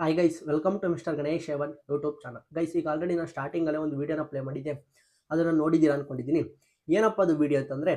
Hi guys welcome to mister Ganesh ಎವನ್ YouTube channel guys ಈಗ already ನಾನು ಸ್ಟಾರ್ಟಿಂಗಲ್ಲೇ ಒಂದು ವಿಡಿಯೋನ ಪ್ಲೇ ಮಾಡಿದ್ದೆ. ಅದನ್ನು ನೋಡಿದ್ದೀರಾ ಅನ್ಕೊಂಡಿದ್ದೀನಿ. ಏನಪ್ಪ ಅದು ವಿಡಿಯೋ ಅಂತಂದರೆ,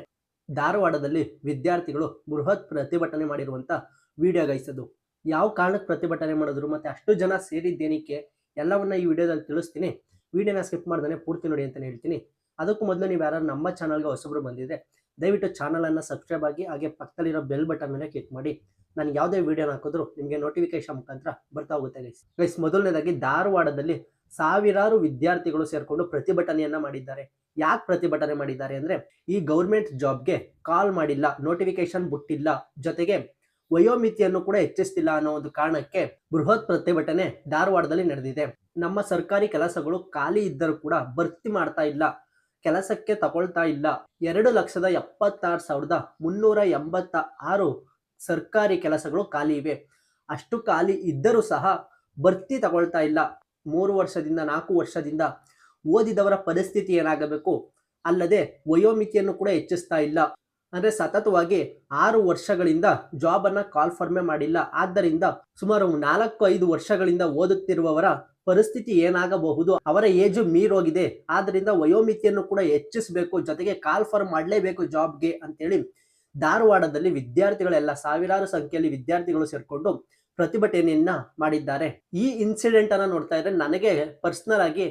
ಧಾರವಾಡದಲ್ಲಿ ವಿದ್ಯಾರ್ಥಿಗಳು ಬೃಹತ್ ಪ್ರತಿಭಟನೆ ಮಾಡಿರುವಂಥ ವಿಡಿಯೋ ಗೈಸ್ ಅದು. ಯಾವ ಕಾರಣಕ್ಕೆ ಪ್ರತಿಭಟನೆ ಮಾಡಿದ್ರು ಮತ್ತು ಅಷ್ಟು ಜನ ಸೇರಿದ್ದೇನಕ್ಕೆ ಎಲ್ಲವನ್ನ ಈ ವಿಡಿಯೋದಲ್ಲಿ ತಿಳಿಸ್ತೀನಿ. ವಿಡಿಯೋನ ಸ್ಕಿಪ್ ಮಾಡ್ದೇ ಪೂರ್ತಿ ನೋಡಿ ಅಂತಲೇ ಹೇಳ್ತೀನಿ. ಅದಕ್ಕೂ ಮೊದಲು ನೀವು ಯಾರು ನಮ್ಮ ಚಾನಲ್ಗೆ ಹೊಸಬ್ರು ಬಂದಿದ್ರೆ, ದಯವಿಟ್ಟು ಚಾನಲನ್ನು ಸಬ್ಸ್ಕ್ರೈಬ್ ಆಗಿ ಹಾಗೆ ಪಕ್ಕದಲ್ಲಿರೋ ಬೆಲ್ ಬಟನ್ ಮೇಲೆ ಕ್ಲಿಕ್ ಮಾಡಿ. ನಾನು ಯಾವುದೇ ವಿಡಿಯೋನ ಹಾಕಿದ್ರು ನಿಮಗೆ ನೋಟಿಫಿಕೇಶನ್ ಮುಖಾಂತರ ಬರ್ತಾ ಹೋಗುತ್ತೆ ಗೈಸ್ ಗೈಸ್ ಮೊದಲನೇದಾಗಿ ಧಾರವಾಡದಲ್ಲಿ ಸಾವಿರಾರು ವಿದ್ಯಾರ್ಥಿಗಳು ಸೇರಿಕೊಂಡು ಪ್ರತಿಭಟನೆಯನ್ನ ಮಾಡಿದ್ದಾರೆ. ಯಾಕೆ ಪ್ರತಿಭಟನೆ ಮಾಡಿದ್ದಾರೆ ಅಂದ್ರೆ ಈ ಗೌರ್ಮೆಂಟ್ ಜಾಬ್ಗೆ ಕಾಲ್ ಮಾಡಿಲ್ಲ ನೋಟಿಫಿಕೇಶನ್ ಬಿಟ್ಟಿಲ್ಲ, ಜೊತೆಗೆ ವಯೋಮಿತಿಯನ್ನು ಕೂಡ ಹೆಚ್ಚಿಸ್ತಿಲ್ಲ ಅನ್ನೋ ಒಂದು ಕಾರಣಕ್ಕೆ ಬೃಹತ್ ಪ್ರತಿಭಟನೆ ಧಾರವಾಡದಲ್ಲಿ ನಡೆದಿದೆ. ನಮ್ಮ ಸರ್ಕಾರಿ ಕೆಲಸಗಳು ಖಾಲಿ ಇದ್ದರೂ ಕೂಡ ಭರ್ತಿ ಮಾಡ್ತಾ ಇಲ್ಲ, ಕೆಲಸಕ್ಕೆ ತಗೊಳ್ತಾ ಇಲ್ಲ. ಎರಡು ಲಕ್ಷದ ಎಪ್ಪತ್ತಾರು ಸಾವಿರದ ಮುನ್ನೂರ ಎಂಬತ್ತ ಆರು ಸರ್ಕಾರಿ ಕೆಲಸಗಳು ಖಾಲಿ ಇವೆ. ಅಷ್ಟು ಖಾಲಿ ಇದ್ದರೂ ಸಹ ಭರ್ತಿ ತಗೊಳ್ತಾ ಇಲ್ಲ. ಮೂರು ವರ್ಷದಿಂದ, ನಾಲ್ಕು ವರ್ಷದಿಂದ ಓದಿದವರ ಪರಿಸ್ಥಿತಿ ಏನಾಗಬೇಕು? ಅಲ್ಲದೆ ವಯೋಮಿತಿಯನ್ನು ಕೂಡ ಹೆಚ್ಚಿಸ್ತಾ ಇಲ್ಲ. ಅಂದರೆ ಸತತವಾಗಿ ಆರು ವರ್ಷಗಳಿಂದ ಜಾಬ್ ಅನ್ನ ಕಾಲ್ಫರ್ಮೆ ಮಾಡಿಲ್ಲ. ಆದ್ದರಿಂದ ಸುಮಾರು ನಾಲ್ಕು, ಐದು ವರ್ಷಗಳಿಂದ ಓದುತ್ತಿರುವವರ ಪರಿಸ್ಥಿತಿ ಏನಾಗಬಹುದು? ಅವರ ಏಜು ಮೀರೋಗಿದೆ. ಆದ್ದರಿಂದ ವಯೋಮಿತಿಯನ್ನು ಕೂಡ ಹೆಚ್ಚಿಸಬೇಕು. ಜೊತೆಗೆ ಕಾಲ್ಫರ್ಮ್ ಮಾಡಲೇಬೇಕು ಜಾಬ್ಗೆ ಅಂತೇಳಿ ಧಾರವಾಡದಲ್ಲಿ ವಿದ್ಯಾರ್ಥಿಗಳೆಲ್ಲ ಸಾವಿರಾರು ಸಂಖ್ಯೆಯಲ್ಲಿ ವಿದ್ಯಾರ್ಥಿಗಳು ಸೇರ್ಕೊಂಡು ಪ್ರತಿಭಟನೆಯನ್ನ ಮಾಡಿದ್ದಾರೆ. ಈ ಇನ್ಸಿಡೆಂಟ್ ಅನ್ನ ನೋಡ್ತಾ ಇದ್ರೆ ನನಗೆ ಪರ್ಸನಲ್ ಆಗಿ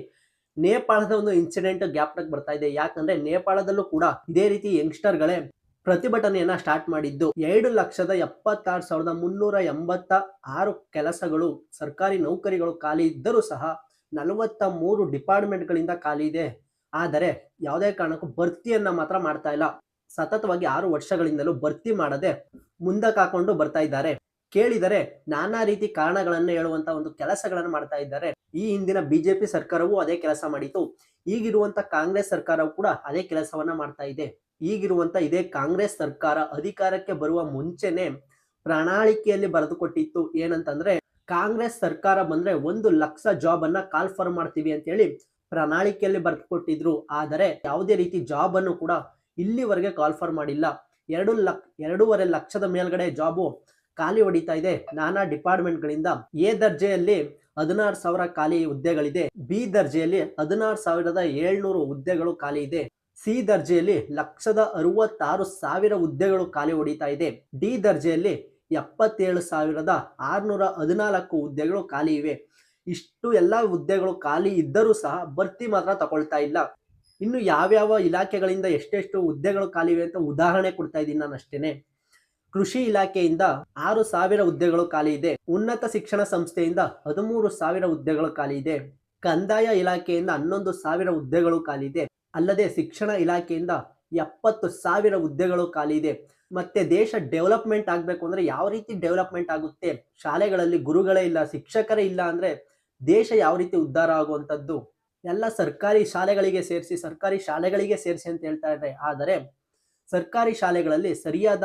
ನೇಪಾಳದ ಒಂದು ಇನ್ಸಿಡೆಂಟ್ ಜ್ಞಾಪನಕ್ಕೆ ಬರ್ತಾ ಇದೆ. ಯಾಕಂದ್ರೆ ನೇಪಾಳದಲ್ಲೂ ಕೂಡ ಇದೇ ರೀತಿ ಯಂಗ್ಸ್ಟರ್ಗಳೇ ಪ್ರತಿಭಟನೆಯನ್ನ ಸ್ಟಾರ್ಟ್ ಮಾಡಿದ್ದು. ಎರಡು ಲಕ್ಷದ ಎಪ್ಪತ್ತಾರು ಸಾವಿರದ ಮುನ್ನೂರ ಎಂಬತ್ತ ಆರು ಕೆಲಸಗಳು ಸರ್ಕಾರಿ ನೌಕರಿಗಳು ಖಾಲಿ ಇದ್ದರೂ ಸಹ ನಲವತ್ತ ಮೂರು ಡಿಪಾರ್ಟ್ಮೆಂಟ್ಗಳಿಂದ ಖಾಲಿ ಇದೆ. ಆದರೆ ಯಾವುದೇ ಕಾರಣಕ್ಕೂ ಭರ್ತಿಯನ್ನ ಮಾತ್ರ ಮಾಡ್ತಾ ಇಲ್ಲ. ಸತತವಾಗಿ ಆರು ವರ್ಷಗಳಿಂದಲೂ ಭರ್ತಿ ಮಾಡದೆ ಮುಂದಕ್ಕೆ ಹಾಕೊಂಡು ಬರ್ತಾ ಇದ್ದಾರೆ. ಕೇಳಿದರೆ ನಾನಾ ರೀತಿ ಕಾರಣಗಳನ್ನು ಹೇಳುವಂತ ಒಂದು ಕೆಲಸಗಳನ್ನು ಮಾಡ್ತಾ ಇದ್ದಾರೆ. ಈ ಹಿಂದಿನ ಬಿಜೆಪಿ ಸರ್ಕಾರವೂ ಅದೇ ಕೆಲಸ ಮಾಡಿತು ಈಗಿರುವಂತ ಕಾಂಗ್ರೆಸ್ ಸರ್ಕಾರವು ಕೂಡ ಅದೇ ಕೆಲಸವನ್ನ ಮಾಡ್ತಾ ಇದೆ. ಈಗಿರುವಂತ ಇದೇ ಕಾಂಗ್ರೆಸ್ ಸರ್ಕಾರ ಅಧಿಕಾರಕ್ಕೆ ಬರುವ ಮುಂಚೆನೆ ಪ್ರಣಾಳಿಕೆಯಲ್ಲಿ ಬರೆದುಕೊಟ್ಟಿತ್ತು. ಏನಂತಂದ್ರೆ, ಕಾಂಗ್ರೆಸ್ ಸರ್ಕಾರ ಬಂದ್ರೆ ಒಂದು ಲಕ್ಷ ಜಾಬ್ ಅನ್ನ ಕಾಲ್ಫರ್ ಮಾಡ್ತೀವಿ ಅಂತ ಹೇಳಿ ಪ್ರಣಾಳಿಕೆಯಲ್ಲಿ ಬರೆದುಕೊಟ್ಟಿದ್ರು. ಆದರೆ, ಯಾವುದೇ ರೀತಿ ಜಾಬ್ ಅನ್ನು ಕೂಡ ಇಲ್ಲಿವರೆಗೆ ಕಾಲ್ಫರ್ ಮಾಡಿಲ್ಲ. ಎರಡು ಲಕ್, ಎರಡೂವರೆ ಲಕ್ಷದ ಮೇಲ್ಗಡೆ ಜಾಬು ಖಾಲಿ ಹೊಡಿತಾ ಇದೆ. ನಾನಾ ಡಿಪಾರ್ಟ್ಮೆಂಟ್ಗಳಿಂದ ಎ ದರ್ಜೆಯಲ್ಲಿ ಹದಿನಾರು ಸಾವಿರ ಖಾಲಿ ಹುದ್ದೆಗಳಿದೆ. ಬಿ ದರ್ಜೆಯಲ್ಲಿ ಹದಿನಾರು ಸಾವಿರದ ಏಳ್ನೂರು ಹುದ್ದೆಗಳು ಖಾಲಿ ಇದೆ. ಸಿ ದರ್ಜೆಯಲ್ಲಿ ಲಕ್ಷದ ಅರವತ್ತಾರು ಸಾವಿರ ಹುದ್ದೆಗಳು ಖಾಲಿ ಹೊಡಿತಾ ಇದೆ. ಡಿ ದರ್ಜೆಯಲ್ಲಿ ಎಪ್ಪತ್ತೇಳು ಸಾವಿರದ ಆರುನೂರ ಹದಿನಾಲ್ಕು ಹುದ್ದೆಗಳು ಖಾಲಿ ಇವೆ. ಇಷ್ಟು ಎಲ್ಲ ಹುದ್ದೆಗಳು ಖಾಲಿ ಇದ್ದರೂ ಸಹ ಭರ್ತಿ ಮಾತ್ರ ತಗೊಳ್ತಾ ಇಲ್ಲ. ಇನ್ನು ಯಾವ್ಯಾವ ಇಲಾಖೆಗಳಿಂದ ಎಷ್ಟೆಷ್ಟು ಹುದ್ದೆಗಳು ಖಾಲಿ ಇವೆ ಅಂತ ಉದಾಹರಣೆ ಕೊಡ್ತಾ ಇದ್ದೀನಿ ನಾನು ಅಷ್ಟೇನೆ. ಕೃಷಿ ಇಲಾಖೆಯಿಂದ ಆರು ಸಾವಿರ ಹುದ್ದೆಗಳು ಖಾಲಿ ಇದೆ. ಉನ್ನತ ಶಿಕ್ಷಣ ಸಂಸ್ಥೆಯಿಂದ ಹದಿಮೂರು ಸಾವಿರ ಹುದ್ದೆಗಳು ಖಾಲಿ ಇದೆ. ಕಂದಾಯ ಇಲಾಖೆಯಿಂದ ಹನ್ನೊಂದು ಸಾವಿರ ಹುದ್ದೆಗಳು ಖಾಲಿ ಇದೆ. ಅಲ್ಲದೆ ಶಿಕ್ಷಣ ಇಲಾಖೆಯಿಂದ ಎಪ್ಪತ್ತು ಸಾವಿರ ಹುದ್ದೆಗಳು ಖಾಲಿ ಇದೆ. ಮತ್ತೆ ದೇಶ ಡೆವಲಪ್ಮೆಂಟ್ ಆಗಬೇಕು ಅಂದ್ರೆ ಯಾವ ರೀತಿ ಡೆವಲಪ್ಮೆಂಟ್ ಆಗುತ್ತೆ? ಶಾಲೆಗಳಲ್ಲಿ ಗುರುಗಳೇ ಇಲ್ಲ, ಶಿಕ್ಷಕರೇ ಇಲ್ಲ ಅಂದ್ರೆ ದೇಶ ಯಾವ ರೀತಿ ಉದ್ಧಾರ ಆಗುವಂಥದ್ದು? ಎಲ್ಲ ಸರ್ಕಾರಿ ಶಾಲೆಗಳಿಗೆ ಸೇರಿಸಿ, ಸರ್ಕಾರಿ ಶಾಲೆಗಳಿಗೆ ಸೇರಿಸಿ ಅಂತ ಹೇಳ್ತಾ ಇದ್ದಾರೆ ಆದರೆ ಸರ್ಕಾರಿ ಶಾಲೆಗಳಲ್ಲಿ ಸರಿಯಾದ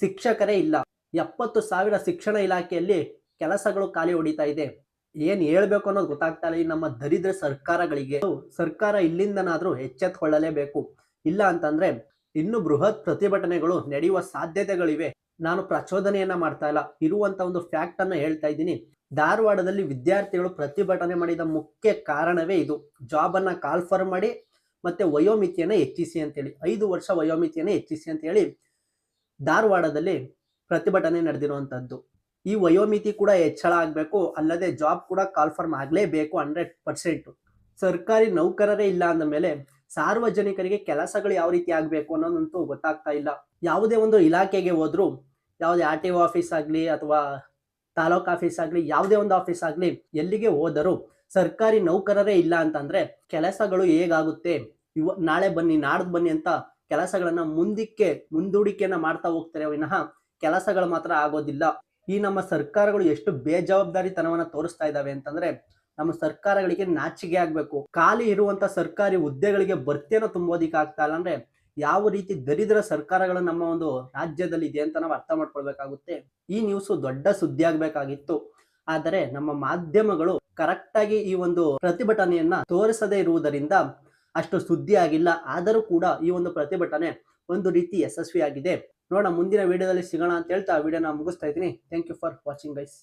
ಶಿಕ್ಷಕರೇ ಇಲ್ಲ. ಎಪ್ಪತ್ತು ಸಾವಿರ ಶಿಕ್ಷಣ ಇಲಾಖೆಯಲ್ಲಿ ಕೆಲಸಗಳು ಖಾಲಿ ಹೊಡಿತಾ ಇದೆ. ಏನ್ ಹೇಳ್ಬೇಕು ಅನ್ನೋದು ಗೊತ್ತಾಗ್ತಾ ಇಲ್ಲ ನಮ್ಮ ದರಿದ್ರ ಸರ್ಕಾರಗಳಿಗೆ. ಸರ್ಕಾರ ಇಲ್ಲಿಂದನಾದ್ರೂ ಎಚ್ಚೆತ್ಕೊಳ್ಳಲೇಬೇಕು. ಇಲ್ಲ ಅಂತಂದ್ರೆ ಇನ್ನು ಬೃಹತ್ ಪ್ರತಿಭಟನೆಗಳು ನಡೆಯುವ ಸಾಧ್ಯತೆಗಳಿವೆ. ನಾನು ಪ್ರಚೋದನೆಯನ್ನ ಮಾಡ್ತಾ ಇಲ್ಲ. ಇರುವಂತ ಒಂದು ಫ್ಯಾಕ್ಟ್ ಅನ್ನ ಹೇಳ್ತಾ ಇದ್ದೀನಿ. ಧಾರವಾಡದಲ್ಲಿ ವಿದ್ಯಾರ್ಥಿಗಳು ಪ್ರತಿಭಟನೆ ಮಾಡಿದ ಮುಖ್ಯ ಕಾರಣವೇ ಇದು. ಜಾಬ್ ಅನ್ನ ಕಾಲ್ಫರ್ ಮಾಡಿ ಮತ್ತೆ ವಯೋಮಿತಿಯನ್ನ ಹೆಚ್ಚಿಸಿ ಅಂತೇಳಿ. ಐದು ವರ್ಷ ವಯೋಮಿತಿಯನ್ನ ಹೆಚ್ಚಿಸಿ ಅಂತ ಹೇಳಿ ಧಾರವಾಡದಲ್ಲಿ ಪ್ರತಿಭಟನೆ ನಡೆದಿರುವಂಥದ್ದು ಈ ವಯೋಮಿತಿ ಕೂಡ ಹೆಚ್ಚಳ ಆಗಬೇಕು, ಅಲ್ಲದೆ ಜಾಬ್ ಕೂಡ ಕಾಲ್ಫರ್ಮ್ ಆಗಲೇಬೇಕು ಹಂಡ್ರೆಡ್ ಪರ್ಸೆಂಟ್. ಸರ್ಕಾರಿ ನೌಕರರೇ ಇಲ್ಲ ಅಂದ ಮೇಲೆ ಸಾರ್ವಜನಿಕರಿಗೆ ಕೆಲಸಗಳು ಯಾವ ರೀತಿ ಆಗಬೇಕು ಅನ್ನೋದಂತೂ ಗೊತ್ತಾಗ್ತಾ ಇಲ್ಲ. ಯಾವುದೇ ಒಂದು ಇಲಾಖೆಗೆ ಹೋದ್ರು, ಯಾವುದೇ ಆರ್ ಟಿ ಒ ಆಫೀಸ್ ಆಗಲಿ ಅಥವಾ ತಾಲೂಕ್ ಆಫೀಸ್ ಆಗಲಿ, ಯಾವುದೇ ಒಂದು ಆಫೀಸ್ ಆಗಲಿ ಎಲ್ಲಿಗೆ ಹೋದರೂ ಸರ್ಕಾರಿ ನೌಕರರೇ ಇಲ್ಲ ಅಂತಂದ್ರೆ ಕೆಲಸಗಳು ಹೇಗಾಗುತ್ತೆ? ಇವ, ನಾಳೆ ಬನ್ನಿ, ನಾಡ್ದು ಬನ್ನಿ ಅಂತ ಕೆಲಸಗಳನ್ನ ಮುಂದಕ್ಕೆ ಮುಂದೂಡಿಕೆಯನ್ನ ಮಾಡ್ತಾ ಹೋಗ್ತಾರೆ ವಿನಃ ಕೆಲಸಗಳು ಮಾತ್ರ ಆಗೋದಿಲ್ಲ. ಈ ನಮ್ಮ ಸರ್ಕಾರಗಳು ಎಷ್ಟು ಬೇಜವಾಬ್ದಾರಿತನವನ್ನ ತೋರಿಸ್ತಾ ಇದ್ದಾವೆ ಅಂತಂದ್ರೆ ನಮ್ಮ ಸರ್ಕಾರಗಳಿಗೆ ನಾಚಿಕೆ ಆಗ್ಬೇಕು. ಖಾಲಿ ಇರುವಂತ ಸರ್ಕಾರಿ ಹುದ್ದೆಗಳಿಗೆ ಭರ್ತಿಯನ್ನು ತುಂಬೋದಿಕ್ ಆಗ್ತಾ ಇಲ್ಲ ಅಂದ್ರೆ ಯಾವ ರೀತಿ ದರಿದ್ರ ಸರ್ಕಾರಗಳು ನಮ್ಮ ಒಂದು ರಾಜ್ಯದಲ್ಲಿ ಇದೆ ಅಂತ ನಾವು ಅರ್ಥ ಮಾಡ್ಕೊಳ್ಬೇಕಾಗುತ್ತೆ. ಈ ನ್ಯೂಸ್ ದೊಡ್ಡ ಸುದ್ದಿ ಆಗ್ಬೇಕಾಗಿತ್ತು ಆದರೆ ನಮ್ಮ ಮಾಧ್ಯಮಗಳು ಕರೆಕ್ಟ್ ಆಗಿ ಈ ಒಂದು ಪ್ರತಿಭಟನೆಯನ್ನ ತೋರಿಸದೇ ಇರುವುದರಿಂದ ಅಷ್ಟು ಸುದ್ದಿ ಆಗಿಲ್ಲ ಆದರೂ ಕೂಡ ಈ ಒಂದು ಪ್ರತಿಭಟನೆ ಒಂದು ರೀತಿ ಯಶಸ್ವಿಯಾಗಿದೆ. ನೋಡೋಣ, ಮುಂದಿನ ವಿಡಿಯೋದಲ್ಲಿ ಸಿಗೋಣ ಅಂತ ಹೇಳ್ತಾ ವಿಡಿಯೋನ ಮುಗಿಸ್ತಾ ಇದ್ದೀನಿ. Thank you for watching guys